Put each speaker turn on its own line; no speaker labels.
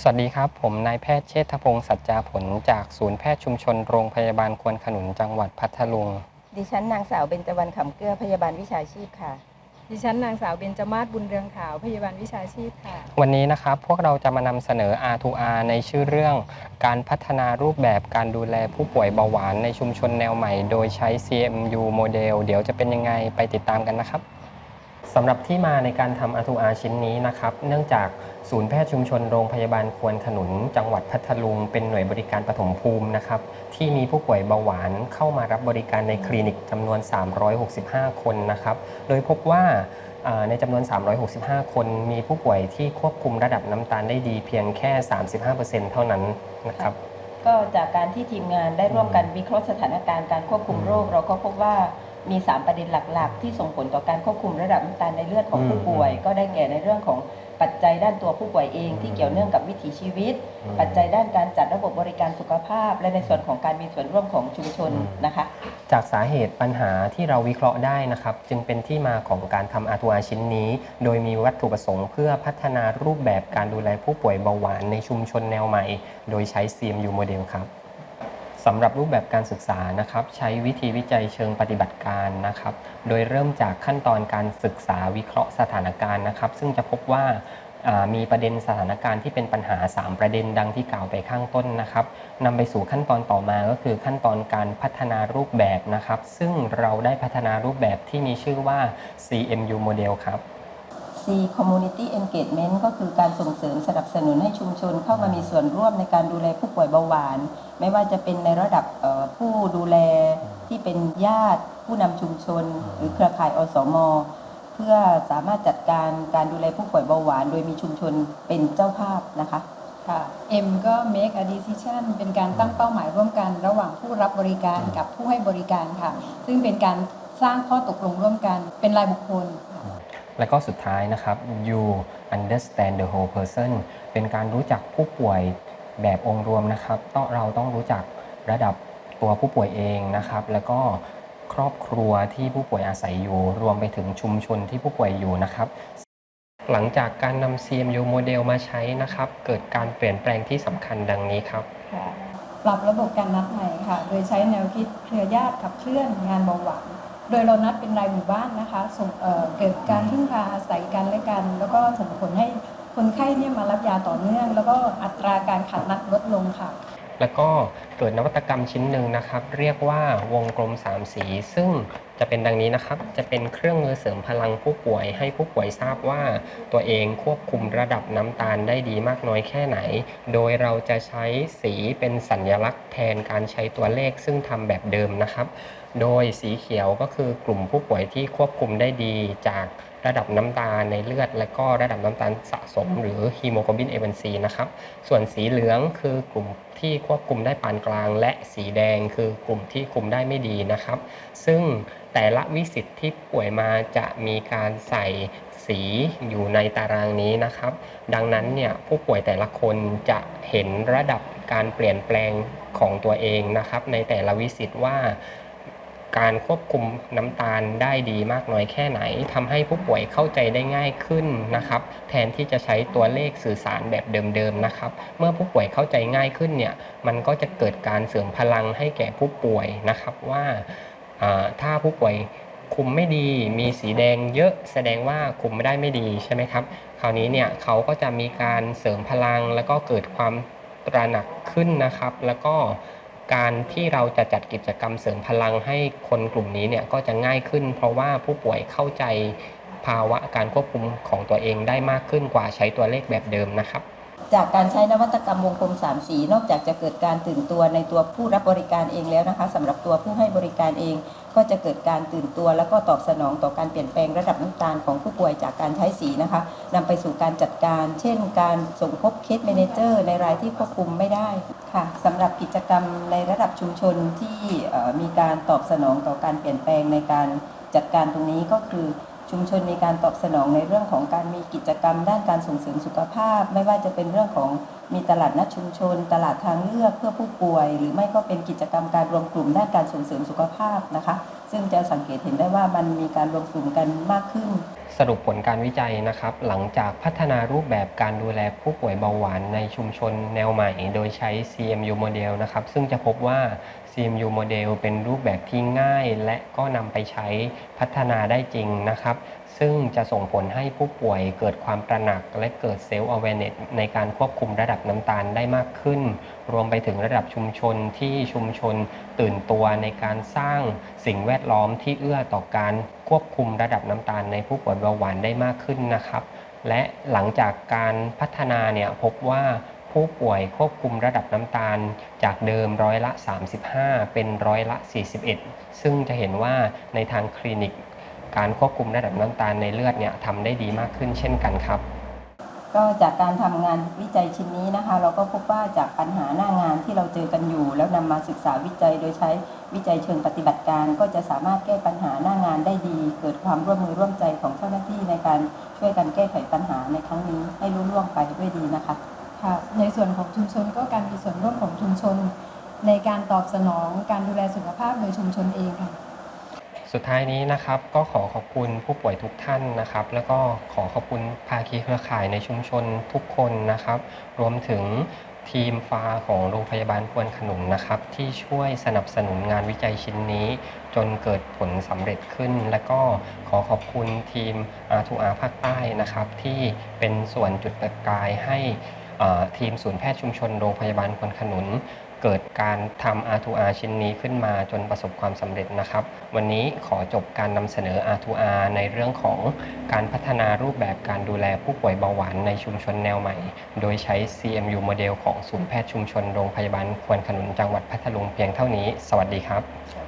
สวัสดีครับ ผมนายแพทย์เชษฐพงศ์สัจจาผลจากศูนย์แพทย์ชุมชนโรงพยาบาลควนขนุนจังหวัดพัทลุง
ดิฉันนางสาวเบญจวรรณขำเกลือพยาบาลวิชาชีพค่ะ
ดิฉันนางสาวเบญจมาศบุญเรืองขาวพยาบาลวิชาชีพค่ะ
วันนี้นะครับพวกเราจะมานำเสนอ R2R ในชื่อเรื่อง การพัฒนารูปแบบการดูแลผู้ป่วยเบาหวานในชุมชนแนวใหม่ โดยใช้ CMU โมเดล เดี๋ยวจะเป็นยังไงไปติดตามกันนะครับ สำหรับที่มาในการทำ R2R ชิ้นนี้นะครับ เนื่องจากศูนย์แพทย์ชุมชนโรงพยาบาลควนขนุน จังหวัดพัทลุง เป็นหน่วยบริการปฐมภูมินะครับ ที่มีผู้ป่วยเบาหวานเข้ามารับบริการในคลินิกจำนวน 365 คนนะครับ โดยพบว่าอ่าในจำนวน 365 คน มีผู้ป่วยที่ควบคุมระดับน้ำตาลได้ดีเพียงแค่ 35%เท่านั้นนะครับ
ก็จากการที่ทีมงานได้ร่วมกันวิเคราะห์สถานการณ์การควบคุมโรค เราก็พบว่า มี 3 ประเด็นหลักๆ ที่ส่งผลต่อการควบคุมระดับน้ำตาลในเลือดของผู้ป่วย ก็ได้แก่ในเรื่องของปัจจัยด้านตัวผู้ป่วยเองที่เกี่ยวเนื่องกับวิถีชีวิต
อืม
ปัจจัยด้านการจัดระบบบริการสุขภาพ และในส่วนของการมีส่วนร่วมของชุมชน
อืม
นะคะ
จากสาเหตุปัญหาที่เราวิเคราะห์ได้นะครับ จึงเป็นที่มาของการทำ R2R ชิ้นนี้ โดยมีวัตถุประสงค์เพื่อพัฒนารูปแบบการดูแลผู้ป่วยเบาหวานในชุมชนแนวใหม่ โดยใช้ CMU โมเดลครับ สำหรับรูปแบบการศึกษานะครับ ใช้วิธีวิจัยเชิงปฏิบัติการนะครับ โดยเริ่มจากขั้นตอนการศึกษาวิเคราะห์สถานการณ์นะครับ ซึ่งจะพบว่ามีประเด็นสถานการณ์ที่เป็นปัญหา 3 ประเด็นดังที่กล่าวไปข้างต้นนะครับนำไปสู่ขั้นตอนต่อมาก็คือขั้นตอนการพัฒนารูปแบบนะครับ ซึ่งเราได้พัฒนารูปแบบที่มีชื่อว่า CMU โมเดลครับ
C Community Engagement ก็คือการส่งเสริมสนับสนุนให้ชุมชนเข้ามามีส่วนร่วมในการดูแลผู้ป่วยเบาหวาน ไม่ว่าจะเป็นในระดับเอ่อผู้ดูแลที่เป็นญาติ ผู้นำชุมชน หรือเครือข่ายอสม เพื่อสามารถจัดการการดูแลผู้ป่วยเบาหวาน โดยมีชุมชนเป็นเจ้าภาพนะคะ
ค่ะ M ก็ make a decision เป็นการตั้งเป้าหมายร่วมกันระหว่างผู้รับบริการกับผู้ให้บริการค่ะ ซึ่งเป็นการสร้างข้อตกลงร่วมกันเป็นรายบุคคล
และก็สุดท้ายนะครับ you understand the whole person เป็นการรู้จักผู้ป่วยแบบองค์รวมนะครับต้องเราต้องรู้จักระดับตัวผู้ป่วยเองนะครับ แล้วก็ครอบครัวที่ผู้ป่วยอาศัยอยู่ รวมไปถึงชุมชนที่ผู้ป่วยอยู่นะครับหลังจากการนำ CMU โมเดลมาใช้นะครับ เกิดการเปลี่ยนแปลงที่สำคัญดังนี้ครับ
ปรับระบบการนัดใหม่ค่ะ โดยใช้แนวคิดเครือญาติขับเคลื่อนงานเบาหวาน โดยเรานัดเป็นรายหมู่บ้านนะคะส่งเเกิดการพึ่งพาอาศัยกันและกัน แล้วก็ส่งผลให้คนไข้เนี่ยมารับยาต่อเนื่อง แล้วก็อัตราการขาดนัดลดลงค่ะ
แล้วก็เกิดนวัตกรรมชิ้นหนึ่งนะครับ เรียกว่าวงกลม 3 สี ซึ่งจะเป็นดังนี้นะครับ จะเป็นเครื่องมือเสริมพลังผู้ป่วย ให้ผู้ป่วยทราบว่า ตัวเองควบคุมระดับน้ำตาลได้ดีมากน้อยแค่ไหน โดยเราจะใช้สีเป็นสัญลักษณ์แทนการใช้ตัวเลขซึ่งทำแบบเดิมนะครับ โดยสีเขียวก็คือกลุ่มผู้ป่วยที่ควบคุมได้ดีจากระดับน้ำตาลในเลือด และก็ระดับน้ำตาลสะสม หรือฮีโมโกลบิน A1C นะครับส่วนสีเหลืองคือกลุ่มที่ควบคุมได้ปานกลาง และสีแดงคือกลุ่มที่คุมได้ไม่ดีนะครับ ซึ่งแต่ละวิสิตที่ป่วยมาจะมีการใส่สีอยู่ในตารางนี้นะครับ ดังนั้นเนี่ยผู้ป่วยแต่ละคนจะเห็นระดับการเปลี่ยนแปลงของตัวเองนะครับ ในแต่ละวิสิตว่า การควบคุมน้ำตาลได้ดีมากน้อยแค่ไหนทำให้ผู้ป่วยเข้าใจได้ง่ายขึ้นนะครับ แทนที่จะใช้ตัวเลขสื่อสารแบบเดิมๆนะครับ เมื่อผู้ป่วยเข้าใจง่ายขึ้นเนี่ยมันก็จะเกิดการเสริมพลังให้แก่ผู้ป่วยนะครับว่าอ่าถ้าผู้ป่วยคุมไม่ดีมีสีแดงเยอะแสดงว่าคุมไม่ได้ไม่ดีใช่ไหมครับ คราวนี้เนี่ยเขาก็จะมีการเสริมพลังแล้วก็เกิดความตระหนักขึ้นนะครับ แล้วก็ การที่เราจะจัดกิจกรรมเสริมพลังให้คนกลุ่มนี้เนี่ยก็จะง่ายขึ้น เพราะว่าผู้ป่วยเข้าใจภาวะการควบคุมของตัวเองได้มากขึ้นกว่าใช้ตัวเลขแบบเดิมนะครับ
จากการใช้นวัตกรรมวงกลมสามสี นอกจากจะเกิดการตื่นตัวในตัวผู้รับบริการเองแล้วนะคะสำหรับตัวผู้ให้บริการเอง ก็จะเกิดการตื่นตัว แล้วก็ตอบสนองต่อการเปลี่ยนแปลงระดับน้ำตาลของผู้ป่วยจากการใช้สีนะคะนำไปสู่การจัดการ เช่น การส่งพบเคสเมนเจอร์ในรายที่ควบคุมไม่ได้ค่ะสำหรับกิจกรรมในระดับชุมชนที่มีการตอบสนองต่อการเปลี่ยนแปลงในการจัดการตรงนี้ก็คือ ชุมชนมีการตอบสนองในเรื่องของการมีกิจกรรม ด้านการส่งเสริมสุขภาพ ไม่ว่าจะเป็นเรื่องของมีตลาดนัดชุมชน ตลาดทางเลือกเพื่อผู้ป่วย หรือไม่ก็เป็นกิจกรรมการรวมกลุ่มด้านการส่งเสริมสุขภาพนะคะ ซึ่งจะสังเกตเห็นได้ว่ามันมีการรวมกลุ่มกันมากขึ้น
สรุปผลการวิจัยนะครับ หลังจากพัฒนารูปแบบการดูแลผู้ป่วยเบาหวานในชุมชนแนวใหม่ โดยใช้ CMU โมเดลนะครับซึ่งจะพบว่า CMU โมเดลเป็นรูปแบบที่ง่าย และก็นำไปใช้พัฒนาได้จริงนะครับ ซึ่งจะส่งผลให้ผู้ป่วยเกิดความตระหนัก และเกิดเซลล์ awareness ในการควบคุมระดับน้ำตาลได้มากขึ้น รวมไปถึงระดับชุมชนที่ชุมชนตื่นตัวในการสร้างสิ่งแวดล้อมที่เอื้อต่อการควบคุมระดับน้ำตาลในผู้ป่วยเบาหวานได้มากขึ้นนะครับ และหลังจากการพัฒนาเนี่ยพบว่า ผู้ป่วยควบคุมระดับน้ำตาลจากเดิมร้อยละ 35 เป็นร้อยละ 41 ซึ่งจะเห็นว่าในทางคลินิก การควบคุมระดับน้ำตาลในเลือดเนี่ยทำได้ดีมากขึ้นเช่นกันครับ
ก็จากการทำงานวิจัยชิ้นนี้นะคะ เราก็พบว่าจากปัญหาหน้างานที่เราเจอกันอยู่ แล้วนำมาศึกษาวิจัยโดยใช้วิจัยเชิงปฏิบัติการ ก็จะสามารถแก้ปัญหาหน้างานได้ดี เกิดความร่วมมือร่วมใจของเจ้าหน้าที่ในการช่วยกันแก้ไขปัญหาในครั้งนี้ให้รุ่ล่วงไปด้วยดีนะคะ
ค่ะในส่วนของชุมชนก็การมีส่วนร่วมของชุมชน ในการตอบสนองการดูแลสุขภาพโดยชุมชนเองค่ะ
สุดท้ายนี้นะครับก็ขอขอบคุณผู้ป่วยทุกท่านนะครับ แล้วก็ขอขอบคุณภาคีเครือข่ายในชุมชนทุกคนนะครับ รวมถึงทีมฟ้าของโรงพยาบาลควนขนุนนะครับ ที่ช่วยสนับสนุนงานวิจัยชิ้นนี้ จนเกิดผลสำเร็จขึ้น และก็ขอขอบคุณทีม R2R ภาคใต้นะครับ ที่เป็นส่วนจุดประกายให้ ทีมศูนย์แพทย์ชุมชนโรงพยาบาลควนขนุน เกิดการทำ R2R ชิ้นนี้ขึ้นมาจนประสบความสำเร็จนะครับ วันนี้ขอจบการนำเสนอ R2R ในเรื่องของการพัฒนารูปแบบการดูแลผู้ป่วยเบาหวานในชุมชนแนวใหม่ โดยใช้ CMU โมเดลของศูนย์แพทย์ชุมชนโรงพยาบาลควนขนุนจังหวัดพัทลุงเพียงเท่านี้ สวัสดีครับ